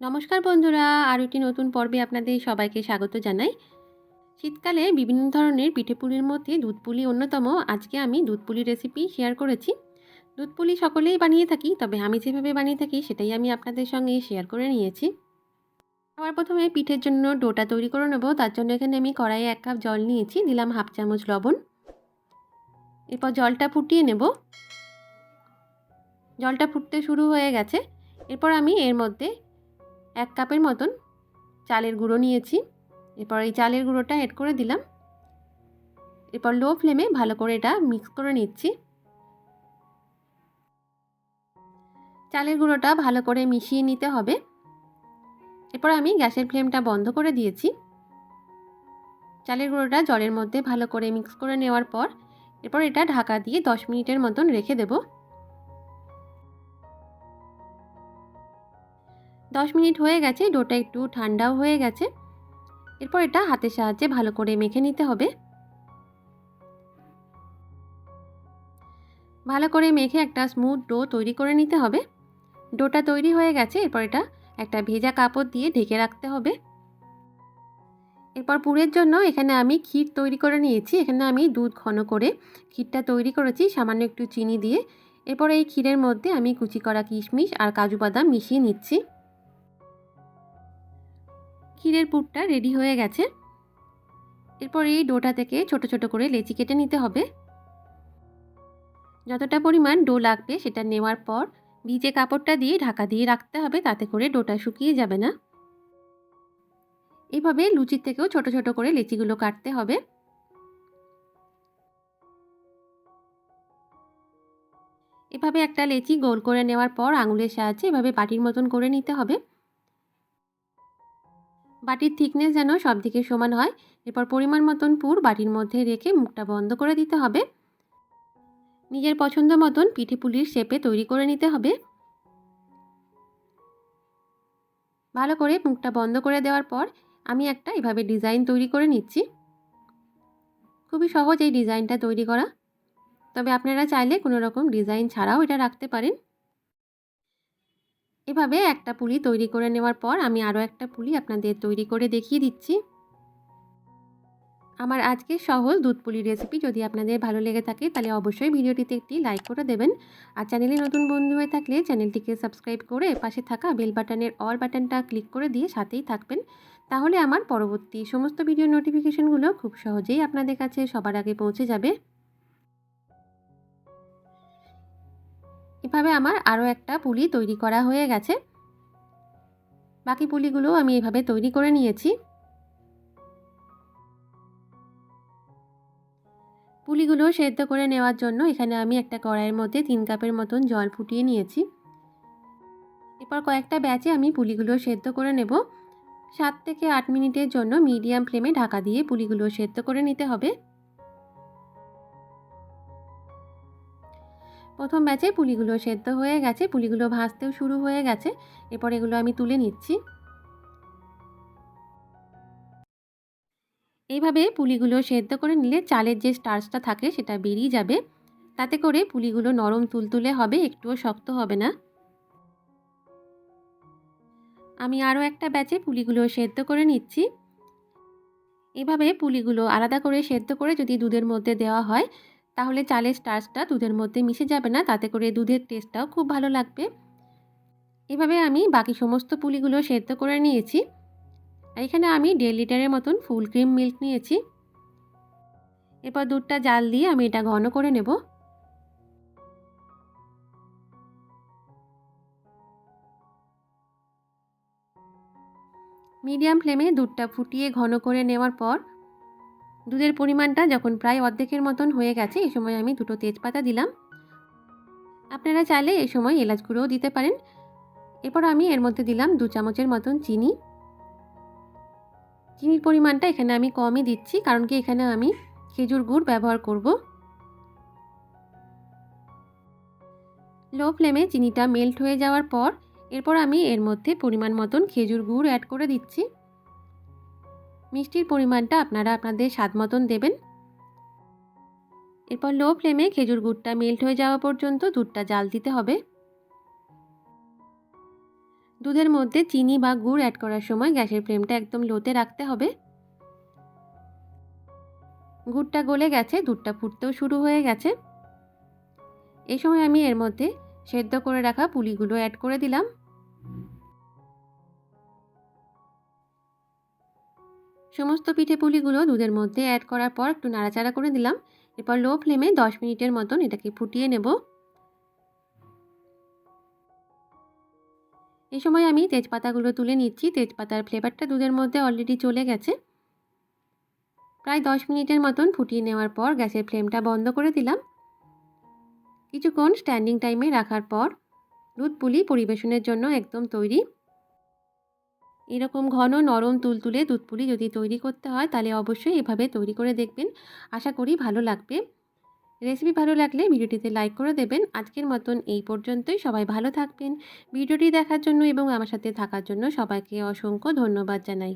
নমস্কার বন্ধুরা আর একটি নতুন পর্বে আপনাদের সবাইকে স্বাগত জানাই। শীতকালে বিভিন্ন ধরনের পিঠেপুলির মধ্যে দুধ পুলি অন্যতম। আজকে আমি দুধ পুলি রেসিপি শেয়ার করেছি। দুধ পুলি সকলেই বানিয়ে থাকি, তবে আমি যেভাবে বানিয়ে থাকি সেটাই আমি আপনাদের সঙ্গে শেয়ার করে নিয়েছি। আমার প্রথমে পিঠের জন্য ডোটা তৈরি করে নেব। তার জন্য এখানে আমি কড়াইয়ে এক কাপ জল নিয়েছি, দিলাম হাফ চামচ লবণ। এরপর জলটা ফুটিয়ে নেব। জলটা ফুটতে শুরু হয়ে গেছে। এরপর আমি এর মধ্যে এক কাপের মতন চালের গুঁড়ো নিয়েছি। এরপর এই চালের গুঁড়োটা এড করে দিলাম। এরপর লো ফ্লেমে ভালো করে এটা মিক্স করে নিচ্ছি। চালের গুঁড়োটা ভালো করে মিশিয়ে নিতে হবে। এরপর আমি গ্যাসের ফ্লেমটা বন্ধ করে দিয়েছি। চালের গুঁড়োটা জলের মধ্যে ভালো করে মিক্স করে নেওয়ার পর, এরপর এটা ঢাকা দিয়ে দশ মিনিটের মতন রেখে দেবো। দশ মিনিট হয়ে গেছে, ডোটা একটু ঠান্ডাও হয়ে গেছে। এরপর এটা হাতের সাহায্যে ভালো করে মেখে নিতে হবে। ভালো করে মেখে একটা স্মুথ ডো তৈরি করে নিতে হবে। ডোটা তৈরি হয়ে গেছে, এরপর এটা একটা ভেজা কাপড় দিয়ে ঢেকে রাখতে হবে। এরপর পুরের জন্য এখানে আমি ক্ষীর তৈরি করে নিয়েছি। এখানে আমি দুধ ঘন করে ক্ষীরটা তৈরি করেছি, সামান্য একটু চিনি দিয়ে। এরপর এই ক্ষীরের মধ্যে আমি কুচি করা কিশমিশ আর কাজু বাদাম মিশিয়ে নিচ্ছি। ক্ষীরের পুরটা রেডি হয়ে গেছে। এরপর এই ডোটা থেকে ছোট ছোট করে লেচি কেটে নিতে হবে। যতটা পরিমাণ ডো লাগবে সেটা নেওয়ার পর ভিজে কাপড়টা দিয়ে ঢাকা দিয়ে রাখতে হবে, তাতে করে ডোটা শুকিয়ে যাবে না। এভাবে লুচির থেকেও ছোট ছোট করে লেচিগুলো কাটতে হবে। এভাবে একটা লেচি গোল করে নেওয়ার পর আঙুলের সাহায্যে এভাবে বাটির মতন করে নিতে হবে। বাটির থিকনেস যেন সব দিকে সমান হয়। এরপর পরিমাণ মতন পুর বাটির মধ্যে রেখে মুখটা বন্ধ করে দিতে হবে। নিজের পছন্দ মতন পিঠে পুলির শেপে তৈরি করে নিতে হবে। ভালো করে মুখটা বন্ধ করে দেওয়ার পর আমি একটা এভাবে ডিজাইন তৈরি করে নিচ্ছি। খুবই সহজ এই ডিজাইনটা তৈরি করা। তবে আপনারা চাইলে কোনো রকম ডিজাইন ছাড়াও এটা রাখতে পারেন। এভাবে একটা পুলি তৈরি করে নেওয়ার পর আমি আরও একটা পুলি আপনাদের তৈরি করে দেখিয়ে দিচ্ছি। আমার আজকের সহজ দুধ পুলির রেসিপি যদি আপনাদের ভালো লেগে থাকে তাহলে অবশ্যই ভিডিওটিতে একটি লাইক করে দেবেন। আর চ্যানেলে নতুন বন্ধু হয়ে থাকলে চ্যানেলটিকে সাবস্ক্রাইব করে পাশে থাকা বেল বাটনের অল বাটনটা ক্লিক করে দিয়ে সাথেই থাকবেন। তাহলে আমার পরবর্তী সমস্ত ভিডিও নোটিফিকেশনগুলো খুব সহজেই আপনাদের কাছে সবার আগে পৌঁছে যাবে। এভাবে আমার আরও একটা পুলি তৈরি করা হয়ে গেছে। বাকি পুলিগুলো আমি এভাবে তৈরি করে নিয়েছি। পুলিগুলো সেদ্ধ করে নেওয়ার জন্য এখানে আমি একটা কড়াইয়ের মধ্যে তিন কাপের মতন জল ফুটিয়ে নিয়েছি। এরপর কয়েকটা ব্যাচে আমি পুলিগুলো সেদ্ধ করে নেব। সাত থেকে আট মিনিটের জন্য মিডিয়াম ফ্লেমে ঢাকা দিয়ে পুলিগুলো সেদ্ধ করে নিতে হবে। প্রথম ব্যাচে পুলিগুলো সেদ্ধ হয়ে গেছে, পুলিগুলো ভাজতেও শুরু হয়ে গেছে। এরপর এগুলো আমি তুলে নিচ্ছি। এইভাবে পুলিগুলো সেদ্ধ করে নিলে চালের যে স্টার্চটা থাকে সেটা বেরিয়ে যাবে। তাতে করে পুলিগুলো নরম তুলতুলে হবে, একটুও শক্ত হবে না। আমি আরও একটা ব্যাচে পুলিগুলো সেদ্ধ করে নিচ্ছি। এভাবে পুলিগুলো আলাদা করে সেদ্ধ করে যদি দুধের মধ্যে দেওয়া হয় তাহলে চালের স্টার্চটা দুধের মধ্যে মিশে যাবে না, তাতে করে দুধের টেস্টটাও খুব ভালো লাগবে। এভাবে আমি বাকি সমস্ত পুলিগুলো সেদ্ধ করে নিয়েছি। এখানে আমি দেড় লিটারের মতন ফুল ক্রিম মিল্ক নিয়েছি। এরপর দুধটা জাল দিয়ে আমি এটা ঘন করে নেব। মিডিয়াম ফ্লেমে দুধটা ফুটিয়ে ঘন করে নেওয়ার পর দুধের পরিমাণটা যখন প্রায় অর্ধেকের মতন হয়ে গেছে এই সময় আমি দুটো তেজপাতা দিলাম। আপনারা চাইলে এই সময় এলাচ গুঁড়োও দিতে পারেন। এরপর আমি এর মধ্যে দিলাম দু চামচের মতন চিনি। চিনির পরিমাণটা এখানে আমি কমই দিচ্ছি, কারণ কি এখানে আমি খেজুর গুড় ব্যবহার করব। লো ফ্লেমে চিনিটা মেল্ট হয়ে যাওয়ার পর, এরপর আমি এর মধ্যে পরিমাণ মতন খেজুর গুড় অ্যাড করে দিচ্ছি। মিষ্টির পরিমাণটা আপনারা আপনাদের স্বাদ মতন দেবেন। এরপর লো ফ্লেমে খেজুর গুড়টা মেল্ট হয়ে যাওয়া পর্যন্ত দুধটা জাল দিতে হবে। দুধের মধ্যে চিনি বা গুড় অ্যাড করার সময় গ্যাসের ফ্লেমটা একদম লোতে রাখতে হবে। গুড়টা গলে গেছে, দুধটা ফুটতেও শুরু হয়ে গেছে। এই সময় আমি এর মধ্যে সেদ্ধ করে রাখা পুলিগুলো অ্যাড করে দিলাম। সমস্ত পিঠে পুলিগুলো দুধের মধ্যে অ্যাড করার পর একটু নাড়াচাড়া করে দিলাম। এরপর লো ফ্লেমে দশ মিনিটের মতন এটাকে ফুটিয়ে নেব। এই সময় আমি তেজপাতাগুলো তুলে নিচ্ছি। তেজপাতার ফ্লেভারটা দুধের মধ্যে অলরেডি চলে গেছে। প্রায় দশ মিনিটের মতন ফুটিয়ে নেওয়ার পর গ্যাসের ফ্লেমটা বন্ধ করে দিলাম। কিছুক্ষণ স্ট্যান্ডিং টাইমে রাখার পর দুধ পুলি পরিবেশনের জন্য একদম তৈরি। এরকম ঘন নরম তুলতুলে দুধ পুলি যদি তৈরি করতে হয়, তাহলে অবশ্যই এভাবে তৈরি করে দেখবেন। আশা করি ভালো লাগবে। রেসিপি ভালো লাগলে ভিডিওটিতে লাইক করে দেবেন। আজকের মতন এই পর্যন্তই। সবাই ভালো থাকবেন। ভিডিওটি দেখার জন্য এবং আমার সাথে থাকার জন্য সবাইকে অসংখ্য ধন্যবাদ জানাই।